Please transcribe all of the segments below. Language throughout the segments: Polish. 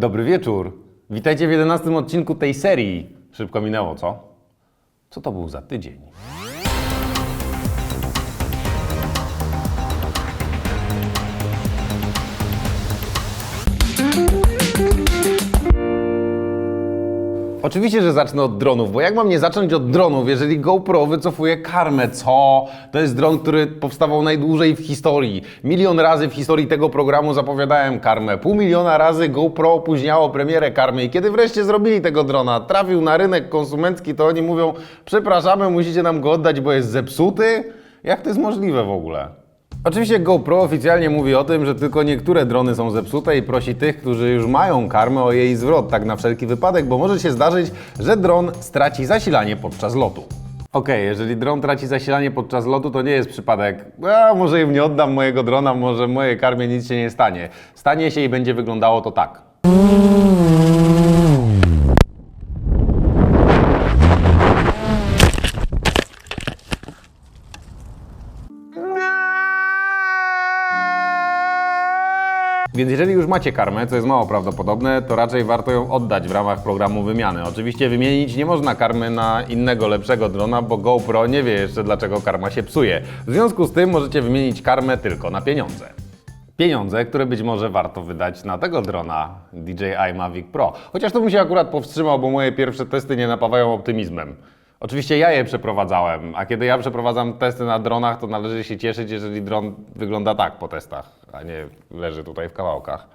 Dobry wieczór. Witajcie w 11 odcinku tej serii. Szybko minęło, co? Co to był za tydzień? Oczywiście, że zacznę od dronów, bo jak mam nie zacząć od dronów, jeżeli GoPro wycofuje karmę? Co? To jest dron, który powstawał najdłużej w historii. Milion razy w historii tego programu zapowiadałem karmę. Pół miliona razy GoPro opóźniało premierę karmy. I kiedy wreszcie zrobili tego drona, trafił na rynek konsumencki, to oni mówią: Przepraszamy, musicie nam go oddać, bo jest zepsuty? Jak to jest możliwe w ogóle? Oczywiście GoPro oficjalnie mówi o tym, że tylko niektóre drony są zepsute i prosi tych, którzy już mają karmę o jej zwrot, tak na wszelki wypadek, bo może się zdarzyć, że dron straci zasilanie podczas lotu. Okej, jeżeli dron traci zasilanie podczas lotu, to nie jest przypadek, a może im nie oddam mojego drona, może mojej karmie nic się nie stanie. Stanie się i będzie wyglądało to tak. Więc jeżeli już macie karmę, co jest mało prawdopodobne, to raczej warto ją oddać w ramach programu wymiany. Oczywiście wymienić nie można karmy na innego, lepszego drona, bo GoPro nie wie jeszcze dlaczego karma się psuje. W związku z tym możecie wymienić karmę tylko na pieniądze. Pieniądze, które być może warto wydać na tego drona DJI Mavic Pro. Chociaż to bym się akurat powstrzymał, bo moje pierwsze testy nie napawają optymizmem. Oczywiście ja je przeprowadzałem, a kiedy ja przeprowadzam testy na dronach, to należy się cieszyć, jeżeli dron wygląda tak po testach, a nie leży tutaj w kawałkach.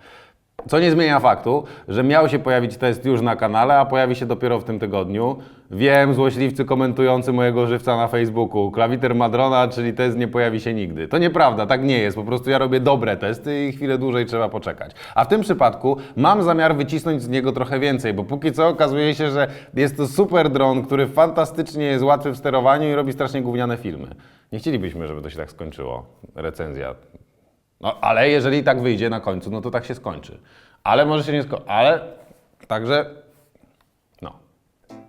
Co nie zmienia faktu, że miał się pojawić test już na kanale, a pojawi się dopiero w tym tygodniu. Wiem, złośliwcy komentujący mojego żywca na Facebooku. Klawiter Madrona, czyli test nie pojawi się nigdy. To nieprawda, tak nie jest. Po prostu ja robię dobre testy i chwilę dłużej trzeba poczekać. A w tym przypadku mam zamiar wycisnąć z niego trochę więcej, bo póki co okazuje się, że jest to super dron, który fantastycznie jest łatwy w sterowaniu i robi strasznie gówniane filmy. Nie chcielibyśmy, żeby to się tak skończyło. Recenzja no, ale jeżeli tak wyjdzie na końcu, no to tak się skończy. Ale może się nie skończyć. Ale także. No.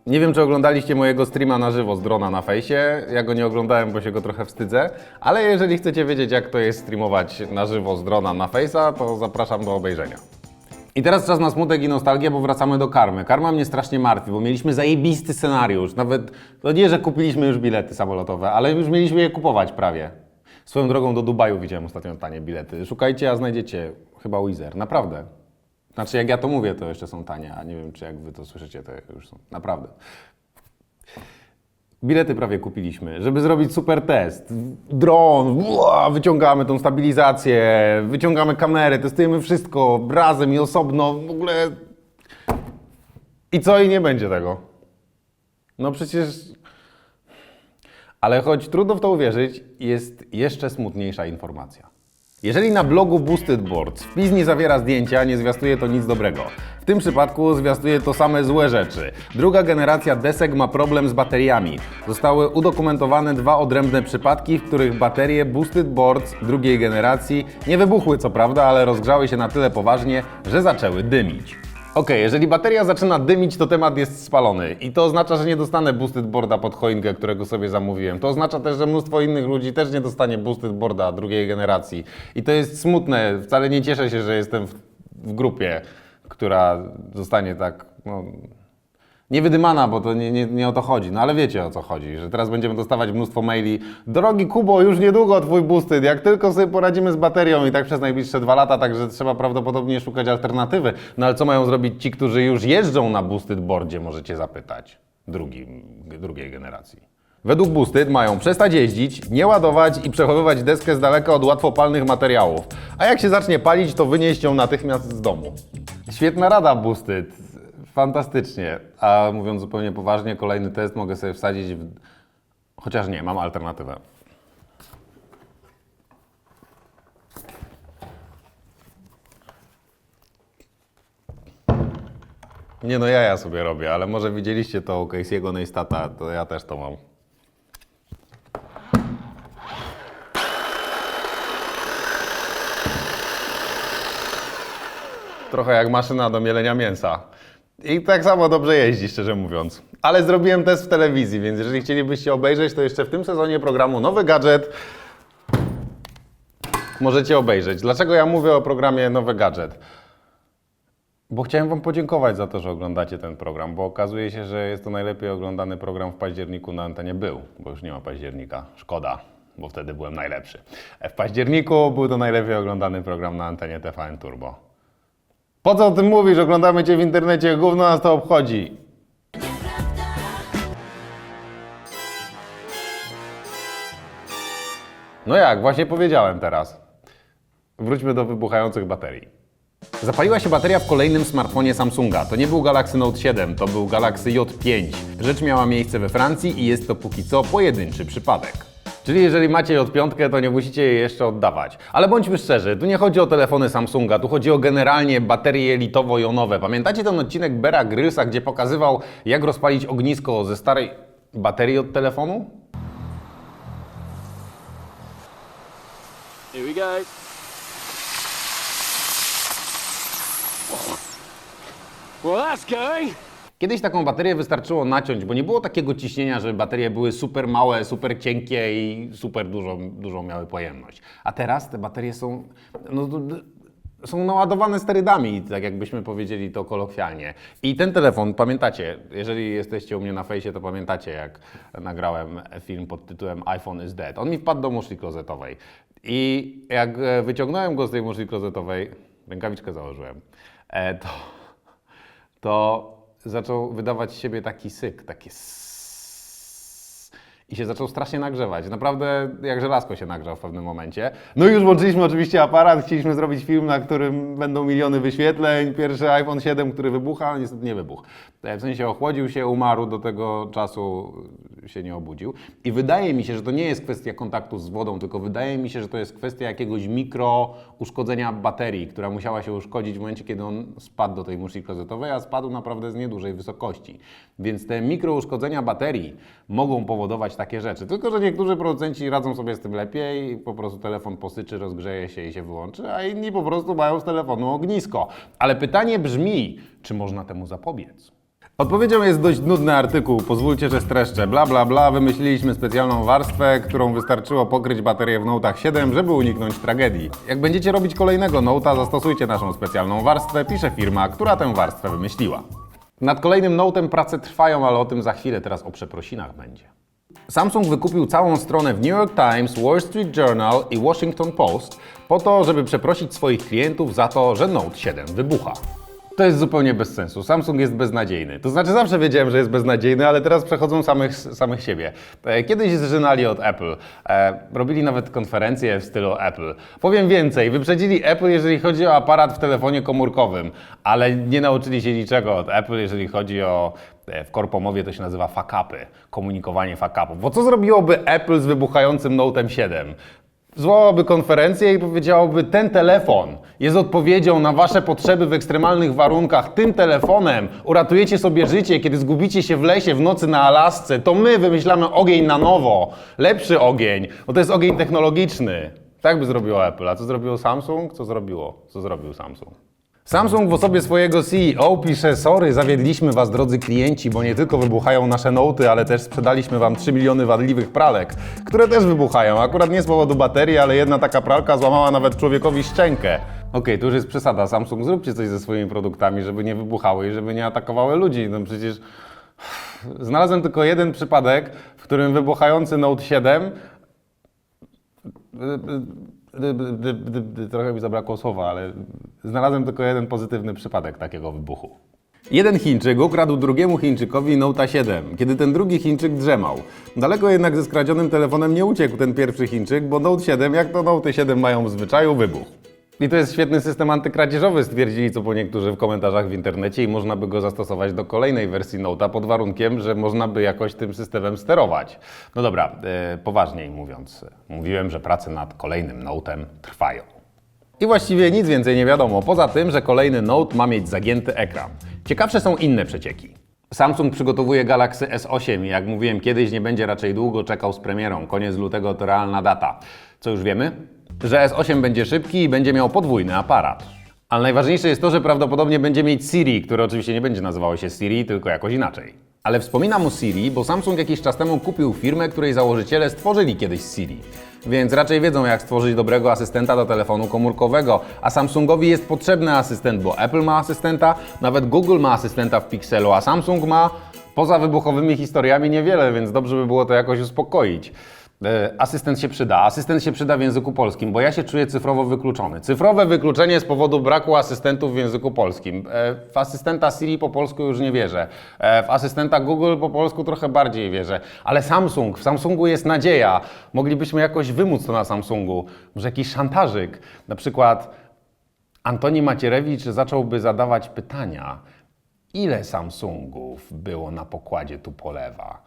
Nie wiem, czy oglądaliście mojego streama na żywo z drona na fejsie. Ja go nie oglądałem, bo się go trochę wstydzę. Ale jeżeli chcecie wiedzieć, jak to jest streamować na żywo z drona na fejsa, to zapraszam do obejrzenia. I teraz czas na smutek i nostalgię, bo wracamy do karmy. Karma mnie strasznie martwi, bo mieliśmy zajebisty scenariusz. Nawet, to nie, że kupiliśmy już bilety samolotowe, ale już mieliśmy je kupować prawie. Swoją drogą do Dubaju widziałem ostatnio tanie bilety. Szukajcie, a znajdziecie chyba Wizer. Naprawdę. Znaczy, jak ja to mówię, to jeszcze są tanie, a nie wiem, czy jak wy to słyszycie, to już są. Naprawdę. Bilety prawie kupiliśmy, żeby zrobić super test. Dron, ua, wyciągamy tą stabilizację, wyciągamy kamery, testujemy wszystko razem i osobno, w ogóle. I co i nie będzie tego. No przecież. Ale choć trudno w to uwierzyć, jest jeszcze smutniejsza informacja. Jeżeli na blogu Boosted Boards wpis nie zawiera zdjęcia, nie zwiastuje to nic dobrego. W tym przypadku zwiastuje to same złe rzeczy. Druga generacja desek ma problem z bateriami. Zostały udokumentowane dwa odrębne przypadki, w których baterie Boosted Boards drugiej generacji nie wybuchły co prawda, ale rozgrzały się na tyle poważnie, że zaczęły dymić. Okej, jeżeli bateria zaczyna dymić, to temat jest spalony. I to oznacza, że nie dostanę boosted boarda pod choinkę, którego sobie zamówiłem. To oznacza też, że mnóstwo innych ludzi też nie dostanie boosted boarda drugiej generacji. I to jest smutne. Wcale nie cieszę się, że jestem w, w grupie, która zostanie tak. No, nie wydymana, bo to nie, nie, nie o to chodzi, no ale wiecie o co chodzi, że teraz będziemy dostawać mnóstwo maili. Drogi Kubo, już niedługo twój boosted, jak tylko sobie poradzimy z baterią i tak przez najbliższe dwa lata, także trzeba prawdopodobnie szukać alternatywy. No ale co mają zrobić ci, którzy już jeżdżą na boosted boardzie, możecie zapytać, drugim, drugiej generacji. Według Boosted mają przestać jeździć, nie ładować i przechowywać deskę z daleka od łatwopalnych materiałów. A jak się zacznie palić, to wynieść ją natychmiast z domu. Świetna rada Boosted. Fantastycznie. A mówiąc zupełnie poważnie, kolejny test mogę sobie wsadzić w... Chociaż nie, mam alternatywę. Nie no, ja ja sobie robię, ale może widzieliście to u Casey'ego Neistata, to ja też to mam. Trochę jak maszyna do mielenia mięsa. I tak samo dobrze jeździ, szczerze mówiąc. Ale zrobiłem test w telewizji, więc jeżeli chcielibyście obejrzeć, to jeszcze w tym sezonie programu Nowy Gadżet możecie obejrzeć. Dlaczego ja mówię o programie Nowy Gadżet? Bo chciałem Wam podziękować za to, że oglądacie ten program, bo okazuje się, że jest to najlepiej oglądany program w październiku na antenie był, bo już nie ma października. Szkoda, bo wtedy byłem najlepszy. W październiku był to najlepiej oglądany program na antenie TVN Turbo. Po co o tym mówisz? Oglądamy Cię w internecie, gówno nas to obchodzi. No jak, właśnie powiedziałem teraz. Wróćmy do wybuchających baterii. Zapaliła się bateria w kolejnym smartfonie Samsunga. To nie był Galaxy Note 7, to był Galaxy J5. Rzecz miała miejsce we Francji i jest to póki co pojedynczy przypadek. Czyli jeżeli macie J5, to nie musicie jej jeszcze oddawać. Ale bądźmy szczerzy, tu nie chodzi o telefony Samsunga, tu chodzi o generalnie baterie litowo-jonowe. Pamiętacie ten odcinek Bera Grylsa, gdzie pokazywał, jak rozpalić ognisko ze starej baterii od telefonu? Here we go. Well, that's going. Kiedyś taką baterię wystarczyło naciąć, bo nie było takiego ciśnienia, żeby baterie były super małe, super cienkie i super dużo, dużą miały pojemność. A teraz te baterie są, no, są naładowane sterydami, tak jakbyśmy powiedzieli to kolokwialnie. I ten telefon, pamiętacie, jeżeli jesteście u mnie na fejsie, to pamiętacie, jak nagrałem film pod tytułem iPhone is dead. On mi wpadł do muszli klozetowej. I jak e, wyciągnąłem go z tej muszli klozetowej, rękawiczkę założyłem, e, to to zaczął wydawać siebie taki syk, takie. I się zaczął strasznie nagrzewać. Naprawdę jak żelazko się nagrzał w pewnym momencie. No i już włączyliśmy oczywiście aparat, chcieliśmy zrobić film, na którym będą miliony wyświetleń. Pierwszy iPhone 7, który wybucha, niestety nie wybuchł. E, W sensie ochłodził się, umarł, do tego czasu się nie obudził. I wydaje mi się, że to nie jest kwestia kontaktu z wodą, tylko wydaje mi się, że to jest kwestia jakiegoś mikro uszkodzenia baterii, która musiała się uszkodzić w momencie, kiedy on spadł do tej muszli klozetowej, a spadł naprawdę z niedużej wysokości. Więc te mikro uszkodzenia baterii mogą powodować takie rzeczy. Tylko, że niektórzy producenci radzą sobie z tym lepiej, po prostu telefon posyczy, rozgrzeje się i się wyłączy, a inni po prostu mają z telefonu ognisko. Ale pytanie brzmi, czy można temu zapobiec? Odpowiedzią jest dość nudny artykuł, pozwólcie, że streszczę. Bla, bla, bla, wymyśliliśmy specjalną warstwę, którą wystarczyło pokryć baterię w Note'ach 7, żeby uniknąć tragedii. Jak będziecie robić kolejnego Note'a, zastosujcie naszą specjalną warstwę, pisze firma, która tę warstwę wymyśliła. Nad kolejnym Note'em prace trwają, ale o tym za chwilę, teraz o przeprosinach będzie. Samsung wykupił całą stronę w New York Times, Wall Street Journal i Washington Post po to, żeby przeprosić swoich klientów za to, że Note 7 wybucha. To jest zupełnie bez sensu. Samsung jest beznadziejny. To znaczy zawsze wiedziałem, że jest beznadziejny, ale teraz przechodzą samych, samych siebie. E, Kiedyś zżynali od Apple. E, robili nawet konferencje w stylu Apple. Powiem więcej, wyprzedzili Apple, jeżeli chodzi o aparat w telefonie komórkowym, ale nie nauczyli się niczego od Apple, jeżeli chodzi o w korpomowie to się nazywa fuck-upy, komunikowanie fuck-upów. Bo co zrobiłoby Apple z wybuchającym Note'em 7? Zwołałaby konferencję i powiedziałoby: Ten telefon jest odpowiedzią na Wasze potrzeby w ekstremalnych warunkach. Tym telefonem uratujecie sobie życie, kiedy zgubicie się w lesie w nocy na Alasce. To my wymyślamy ogień na nowo. Lepszy ogień, bo to jest ogień technologiczny. Tak by zrobiło Apple. A co zrobiło Samsung? Co zrobiło? Co zrobił Samsung? Samsung w osobie swojego CEO pisze: Sorry, zawiedliśmy Was, drodzy klienci, bo nie tylko wybuchają nasze noty, ale też sprzedaliśmy Wam 3 miliony wadliwych pralek, które też wybuchają. Akurat nie z powodu baterii, ale jedna taka pralka złamała nawet człowiekowi szczękę. Okej, to już jest przesada. Samsung, zróbcie coś ze swoimi produktami, żeby nie wybuchały i żeby nie atakowały ludzi. No przecież. Znalazłem tylko jeden przypadek, w którym wybuchający Note 7 Trochę mi zabrakło słowa, ale znalazłem tylko jeden pozytywny przypadek takiego wybuchu. Jeden Chińczyk ukradł drugiemu Chińczykowi Note 7, kiedy ten drugi Chińczyk drzemał. Daleko jednak ze skradzionym telefonem nie uciekł ten pierwszy Chińczyk, bo Note 7, jak to Note 7 mają w zwyczaju, wybuchł. I to jest świetny system antykradzieżowy, stwierdzili co po niektórzy w komentarzach w internecie i można by go zastosować do kolejnej wersji Note'a pod warunkiem, że można by jakoś tym systemem sterować. No dobra, e, poważniej mówiąc, mówiłem, że prace nad kolejnym Note'em trwają. I właściwie nic więcej nie wiadomo, poza tym, że kolejny Note ma mieć zagięty ekran. Ciekawsze są inne przecieki. Samsung przygotowuje Galaxy S8 i jak mówiłem kiedyś, nie będzie raczej długo czekał z premierą. Koniec lutego to realna data. Co już wiemy? Że S8 będzie szybki i będzie miał podwójny aparat. Ale najważniejsze jest to, że prawdopodobnie będzie mieć Siri, które oczywiście nie będzie nazywało się Siri, tylko jakoś inaczej. Ale wspominam o Siri, bo Samsung jakiś czas temu kupił firmę, której założyciele stworzyli kiedyś Siri. więc raczej wiedzą jak stworzyć dobrego asystenta do telefonu komórkowego. A Samsungowi jest potrzebny asystent, bo Apple ma asystenta, nawet Google ma asystenta w Pixelu, a Samsung ma poza wybuchowymi historiami niewiele, więc dobrze by było to jakoś uspokoić. E, Asystent się przyda. Asystent się przyda w języku polskim, bo ja się czuję cyfrowo wykluczony. Cyfrowe wykluczenie z powodu braku asystentów w języku polskim. E, W asystenta Siri po polsku już nie wierzę. E, W asystenta Google po polsku trochę bardziej wierzę. Ale Samsung, w Samsungu jest nadzieja. Moglibyśmy jakoś wymóc to na Samsungu. Może jakiś szantażyk. Na przykład Antoni Macierewicz zacząłby zadawać pytania. Ile Samsungów było na pokładzie Tupolewa?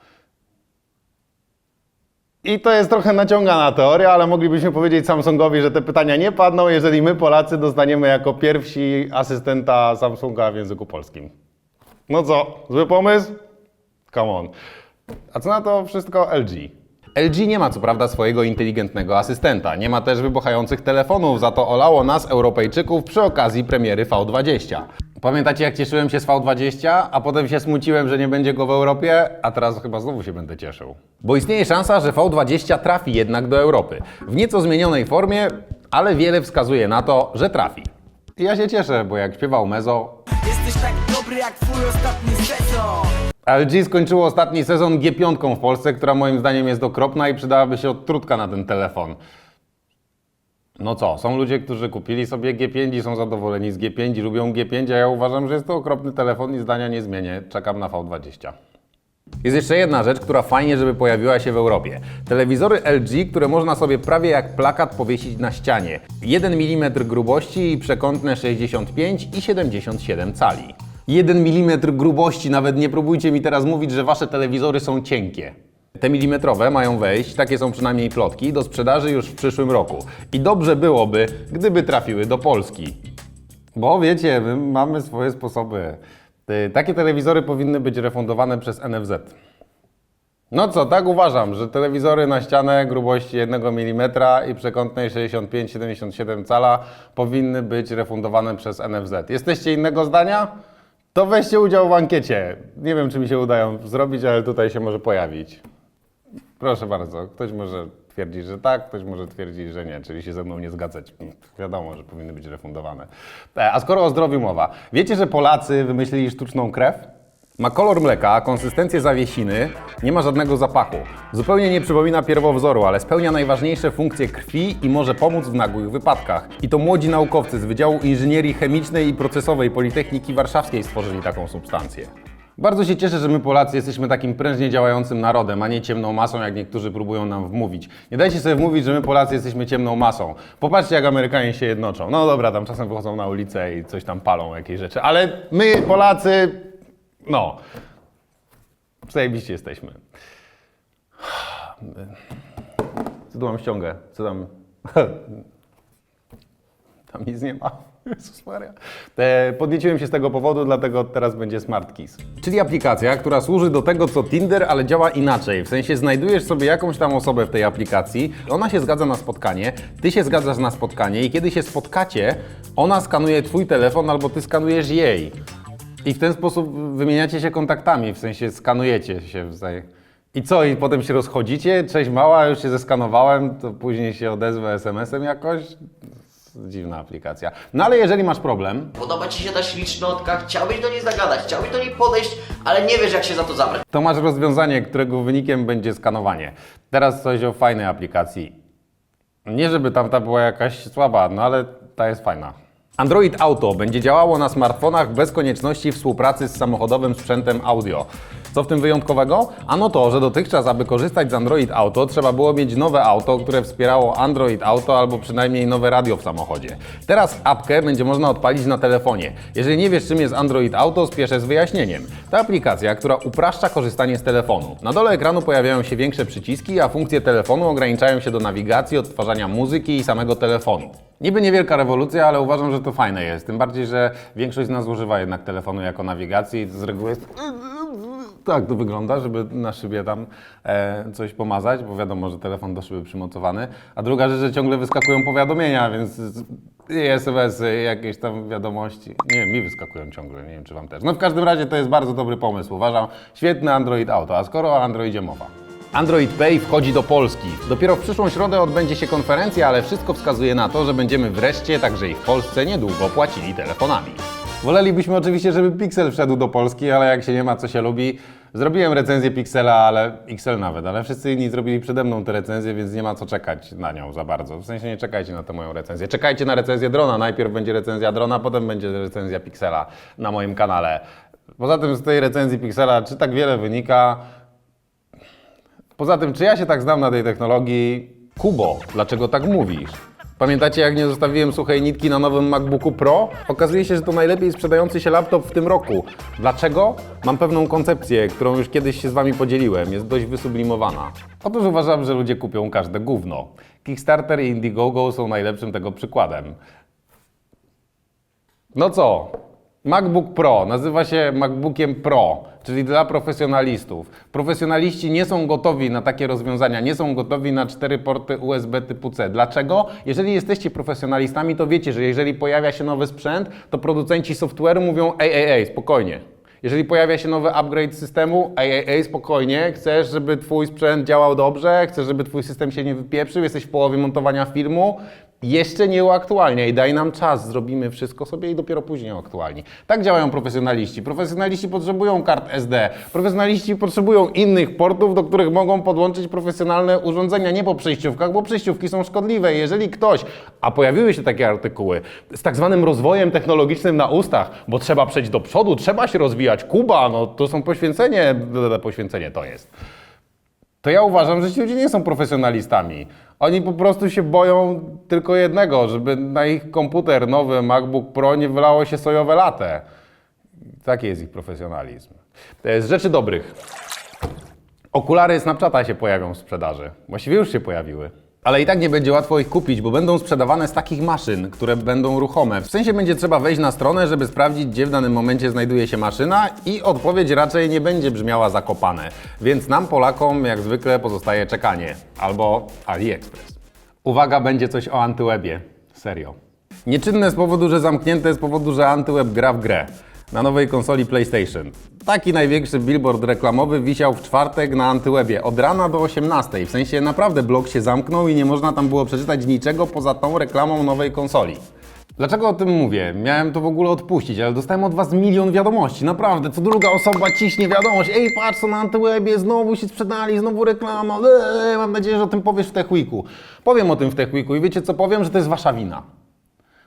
I to jest trochę naciągana teoria, ale moglibyśmy powiedzieć Samsungowi, że te pytania nie padną, jeżeli my Polacy dostaniemy jako pierwsi asystenta Samsunga w języku polskim. No co, zły pomysł? Come on. A co na to wszystko LG? LG nie ma co prawda swojego inteligentnego asystenta, nie ma też wybuchających telefonów, za to olało nas, Europejczyków, przy okazji premiery V20. Pamiętacie jak cieszyłem się z V20, a potem się smuciłem, że nie będzie go w Europie, a teraz chyba znowu się będę cieszył. Bo istnieje szansa, że V20 trafi jednak do Europy. W nieco zmienionej formie, ale wiele wskazuje na to, że trafi. I ja się cieszę, bo jak śpiewał Mezo, Jesteś tak dobry jak twój ostatni sezon LG skończyło ostatni sezon G5 w Polsce, która moim zdaniem jest okropna i przydałaby się odtrutka na ten telefon. No co, są ludzie, którzy kupili sobie G5 i są zadowoleni z G5 i lubią G5, a ja uważam, że jest to okropny telefon i zdania nie zmienię. Czekam na V20. Jest jeszcze jedna rzecz, która fajnie, żeby pojawiła się w Europie. Telewizory LG, które można sobie prawie jak plakat powiesić na ścianie. 1 mm grubości i przekątne 65 i 77 cali. 1 mm grubości, nawet nie próbujcie mi teraz mówić, że wasze telewizory są cienkie. Te milimetrowe mają wejść, takie są przynajmniej plotki, do sprzedaży już w przyszłym roku. I dobrze byłoby, gdyby trafiły do Polski. Bo wiecie, my mamy swoje sposoby. Takie telewizory powinny być refundowane przez NFZ. No co, tak uważam, że telewizory na ścianę grubości 1 mm i przekątnej 65-77 cala powinny być refundowane przez NFZ. Jesteście innego zdania? To weźcie udział w ankiecie. Nie wiem, czy mi się udają zrobić, ale tutaj się może pojawić. Proszę bardzo, ktoś może twierdzić, że tak, ktoś może twierdzić, że nie, czyli się ze mną nie zgadzać. Mm, Wiadomo, że powinny być refundowane. E, A skoro o zdrowiu mowa, wiecie, że Polacy wymyślili sztuczną krew? Ma kolor mleka, konsystencję zawiesiny, nie ma żadnego zapachu. Zupełnie nie przypomina pierwowzoru, ale spełnia najważniejsze funkcje krwi i może pomóc w nagłych wypadkach. I to młodzi naukowcy z Wydziału Inżynierii Chemicznej i Procesowej Politechniki Warszawskiej stworzyli taką substancję. Bardzo się cieszę, że my Polacy jesteśmy takim prężnie działającym narodem, a nie ciemną masą, jak niektórzy próbują nam wmówić. Nie dajcie sobie wmówić, że my Polacy jesteśmy ciemną masą. Popatrzcie, jak Amerykanie się jednoczą. No dobra, tam czasem wychodzą na ulicę i coś tam palą, jakieś rzeczy, ale my Polacy, no, zajebiście jesteśmy. Co tu mam ściągę? Co tam? Tam nic nie ma. Jezus Maria. E, podnieciłem się z tego powodu, dlatego teraz będzie Smart Keys. Czyli aplikacja, która służy do tego co Tinder, ale działa inaczej. W sensie znajdujesz sobie jakąś tam osobę w tej aplikacji, ona się zgadza na spotkanie, ty się zgadzasz na spotkanie i kiedy się spotkacie, ona skanuje twój telefon albo ty skanujesz jej. I w ten sposób wymieniacie się kontaktami, w sensie skanujecie się wzajem. I co, i potem się rozchodzicie? Cześć mała, już się zeskanowałem, to później się odezwę SMS-em jakoś? Dziwna aplikacja. No ale jeżeli masz problem, Podoba Ci się ta ślicznotka, chciałbyś do niej zagadać, chciałbyś do niej podejść, ale nie wiesz jak się za to zabrać. to masz rozwiązanie, którego wynikiem będzie skanowanie. Teraz coś o fajnej aplikacji. Nie żeby tamta była jakaś słaba, no ale ta jest fajna. Android Auto będzie działało na smartfonach bez konieczności współpracy z samochodowym sprzętem audio. Co w tym wyjątkowego? Ano to, że dotychczas, aby korzystać z Android Auto, trzeba było mieć nowe auto, które wspierało Android Auto albo przynajmniej nowe radio w samochodzie. Teraz apkę będzie można odpalić na telefonie. Jeżeli nie wiesz, czym jest Android Auto, spieszę z wyjaśnieniem. To aplikacja, która upraszcza korzystanie z telefonu. Na dole ekranu pojawiają się większe przyciski, a funkcje telefonu ograniczają się do nawigacji, odtwarzania muzyki i samego telefonu. Niby niewielka rewolucja, ale uważam, że to fajne jest. Tym bardziej, że większość z nas używa jednak telefonu jako nawigacji. Z reguły jest... Tak to wygląda, żeby na szybie tam e, coś pomazać, bo wiadomo, że telefon do szyby przymocowany. A druga rzecz, że ciągle wyskakują powiadomienia, więc i SMS-y, jakieś tam wiadomości. Nie wiem, mi wyskakują ciągle, nie wiem czy Wam też. No w każdym razie to jest bardzo dobry pomysł, uważam. Świetny Android Auto, a skoro o Androidzie mowa. Android Pay wchodzi do Polski. Dopiero w przyszłą środę odbędzie się konferencja, ale wszystko wskazuje na to, że będziemy wreszcie, także i w Polsce, niedługo płacili telefonami. Wolelibyśmy oczywiście, żeby Pixel wszedł do Polski, ale jak się nie ma, co się lubi. Zrobiłem recenzję Pixela, ale XL nawet, ale wszyscy inni zrobili przede mną tę recenzję, więc nie ma co czekać na nią za bardzo. W sensie nie czekajcie na tę moją recenzję. Czekajcie na recenzję drona. Najpierw będzie recenzja drona, potem będzie recenzja Pixela na moim kanale. Poza tym z tej recenzji Pixela, czy tak wiele wynika, Poza tym, czy ja się tak znam na tej technologii? Kubo, dlaczego tak mówisz? Pamiętacie, jak nie zostawiłem suchej nitki na nowym MacBooku Pro? Okazuje się, że to najlepiej sprzedający się laptop w tym roku. Dlaczego? Mam pewną koncepcję, którą już kiedyś się z Wami podzieliłem. Jest dość wysublimowana. Otóż uważam, że ludzie kupią każde gówno. Kickstarter i Indiegogo są najlepszym tego przykładem. No co? MacBook Pro nazywa się MacBookiem Pro, czyli dla profesjonalistów. Profesjonaliści nie są gotowi na takie rozwiązania, nie są gotowi na cztery porty USB typu C. Dlaczego? Jeżeli jesteście profesjonalistami, to wiecie, że jeżeli pojawia się nowy sprzęt, to producenci software'u mówią ej, ej, ej, spokojnie. Jeżeli pojawia się nowy upgrade systemu, ej, ej, ej, spokojnie, chcesz, żeby twój sprzęt działał dobrze, chcesz, żeby twój system się nie wypieprzył, jesteś w połowie montowania filmu, jeszcze nie uaktualniaj, daj nam czas, zrobimy wszystko sobie i dopiero później uaktualni. Tak działają profesjonaliści. Profesjonaliści potrzebują kart SD, profesjonaliści potrzebują innych portów, do których mogą podłączyć profesjonalne urządzenia, nie po przejściówkach, bo przejściówki są szkodliwe. Jeżeli ktoś, a pojawiły się takie artykuły, z tak zwanym rozwojem technologicznym na ustach, bo trzeba przejść do przodu, trzeba się rozwijać, Kuba, no to są poświęcenie, poświęcenie to jest to ja uważam, że ci ludzie nie są profesjonalistami. Oni po prostu się boją tylko jednego, żeby na ich komputer nowy MacBook Pro nie wylało się sojowe latę. Taki jest ich profesjonalizm. Z rzeczy dobrych. Okulary Snapchata się pojawią w sprzedaży. Właściwie już się pojawiły. Ale i tak nie będzie łatwo ich kupić, bo będą sprzedawane z takich maszyn, które będą ruchome. W sensie będzie trzeba wejść na stronę, żeby sprawdzić, gdzie w danym momencie znajduje się maszyna i odpowiedź raczej nie będzie brzmiała zakopane. Więc nam, Polakom, jak zwykle pozostaje czekanie. Albo AliExpress. Uwaga, będzie coś o antywebie. Serio. Nieczynne z powodu, że zamknięte z powodu, że antyweb gra w grę. Na nowej konsoli PlayStation. Taki największy billboard reklamowy wisiał w czwartek na antywebie od rana do 18. W sensie naprawdę blog się zamknął i nie można tam było przeczytać niczego poza tą reklamą nowej konsoli. Dlaczego o tym mówię? Miałem to w ogóle odpuścić, ale dostałem od Was milion wiadomości. Naprawdę, co druga osoba ciśnie wiadomość. Ej, patrz co na antywebie, znowu się sprzedali, znowu reklama. Eee, mam nadzieję, że o tym powiesz w TechWeeku. Powiem o tym w TechWeeku i wiecie co powiem? Że to jest Wasza wina.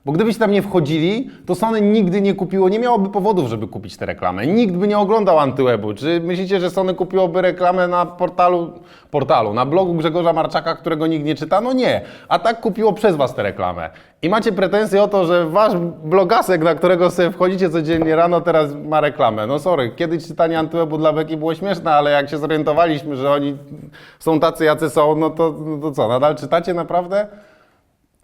Bo gdybyście tam nie wchodzili, to Sony nigdy nie kupiło, nie miałoby powodów, żeby kupić tę reklamę. Nikt by nie oglądał antywebu. Czy myślicie, że Sony kupiłoby reklamę na portalu, portalu, na blogu Grzegorza Marczaka, którego nikt nie czyta? No nie. A tak kupiło przez was tę reklamę. I macie pretensje o to, że wasz blogasek, na którego sobie wchodzicie codziennie rano, teraz ma reklamę. No sorry, kiedyś czytanie antywebu dla Beki było śmieszne, ale jak się zorientowaliśmy, że oni są tacy, jacy są, no to, no to co, nadal czytacie naprawdę?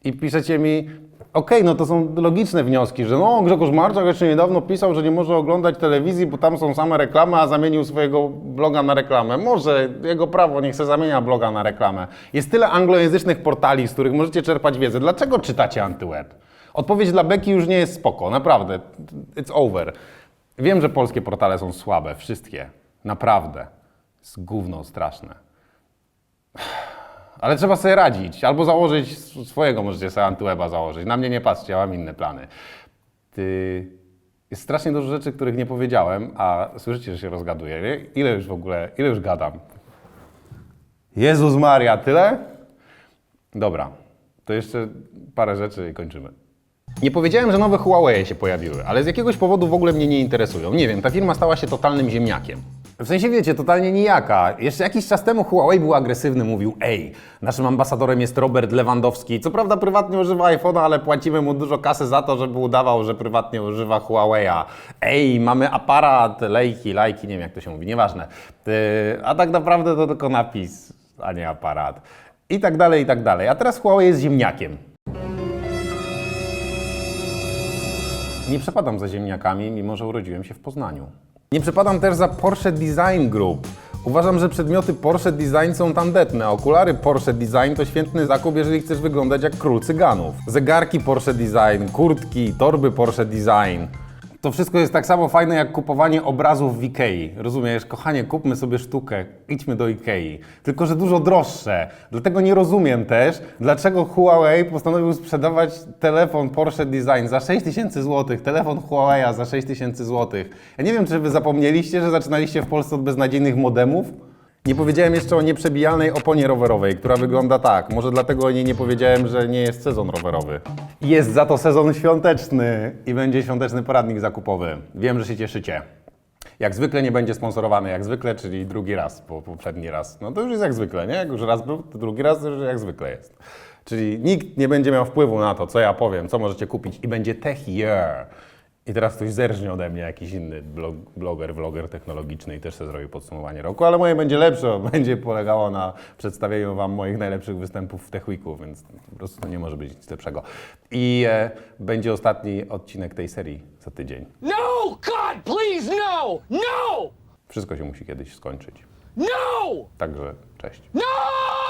I piszecie mi, okej, no to są logiczne wnioski, że no Grzegorz Marczak jeszcze niedawno pisał, że nie może oglądać telewizji, bo tam są same reklamy, a zamienił swojego bloga na reklamę. Może, jego prawo, niech se zamienia bloga na reklamę. Jest tyle anglojęzycznych portali, z których możecie czerpać wiedzę. Dlaczego czytacie antyweb? Odpowiedź dla Beki już nie jest spoko, naprawdę. It's over. Wiem, że polskie portale są słabe, wszystkie. Naprawdę. Jest gówno straszne. Ale trzeba sobie radzić. Albo założyć swojego, możecie sobie antyweba założyć. Na mnie nie patrzcie, ja mam inne plany. Ty... Jest strasznie dużo rzeczy, których nie powiedziałem, a słyszycie, że się rozgaduję. nie? Ile już w ogóle, ile już gadam? Jezus Maria, tyle? Dobra, to jeszcze parę rzeczy i kończymy. Nie powiedziałem, że nowe Huawei się pojawiły, ale z jakiegoś powodu w ogóle mnie nie interesują. Nie wiem, ta firma stała się totalnym ziemniakiem. W sensie wiecie, totalnie nijaka. Jeszcze jakiś czas temu Huawei był agresywny, mówił ej, naszym ambasadorem jest Robert Lewandowski. Co prawda prywatnie używa iPhone'a, ale płacimy mu dużo kasy za to, żeby udawał, że prywatnie używa Huawei'a. Ej, mamy aparat, lejki, lajki, nie wiem jak to się mówi, nieważne. A tak naprawdę to tylko napis, a nie aparat. I tak dalej, i tak dalej. A teraz Huawei jest ziemniakiem. Nie przepadam za ziemniakami, mimo że urodziłem się w Poznaniu. Nie przepadam też za Porsche Design Group. Uważam, że przedmioty Porsche Design są tandetne. Okulary Porsche Design to świetny zakup, jeżeli chcesz wyglądać jak król cyganów. Zegarki Porsche Design, kurtki, torby Porsche Design. To wszystko jest tak samo fajne jak kupowanie obrazów w Ikei. Rozumiesz? Kochanie, kupmy sobie sztukę, idźmy do Ikei. Tylko, że dużo droższe. Dlatego nie rozumiem też, dlaczego Huawei postanowił sprzedawać telefon Porsche Design za 6000 zł, telefon Huawei za 6000 zł. Ja nie wiem, czy wy zapomnieliście, że zaczynaliście w Polsce od beznadziejnych modemów? Nie powiedziałem jeszcze o nieprzebijalnej oponie rowerowej, która wygląda tak. Może dlatego o niej nie powiedziałem, że nie jest sezon rowerowy. Jest za to sezon świąteczny i będzie świąteczny poradnik zakupowy. Wiem, że się cieszycie. Jak zwykle nie będzie sponsorowany, jak zwykle, czyli drugi raz, po poprzedni raz. No to już jest jak zwykle, nie? Jak już raz był, to drugi raz już jak zwykle jest. Czyli nikt nie będzie miał wpływu na to, co ja powiem, co możecie kupić i będzie Tech Year. I teraz ktoś zerżnie ode mnie, jakiś inny blog, bloger, vloger technologiczny i też sobie zrobi podsumowanie roku, ale moje będzie lepsze, będzie polegało na przedstawieniu Wam moich najlepszych występów w Tech Weeku, więc po prostu to nie może być nic lepszego. I e, będzie ostatni odcinek tej serii za tydzień. No! God, please, no! No! Wszystko się musi kiedyś skończyć. No! Także cześć. No!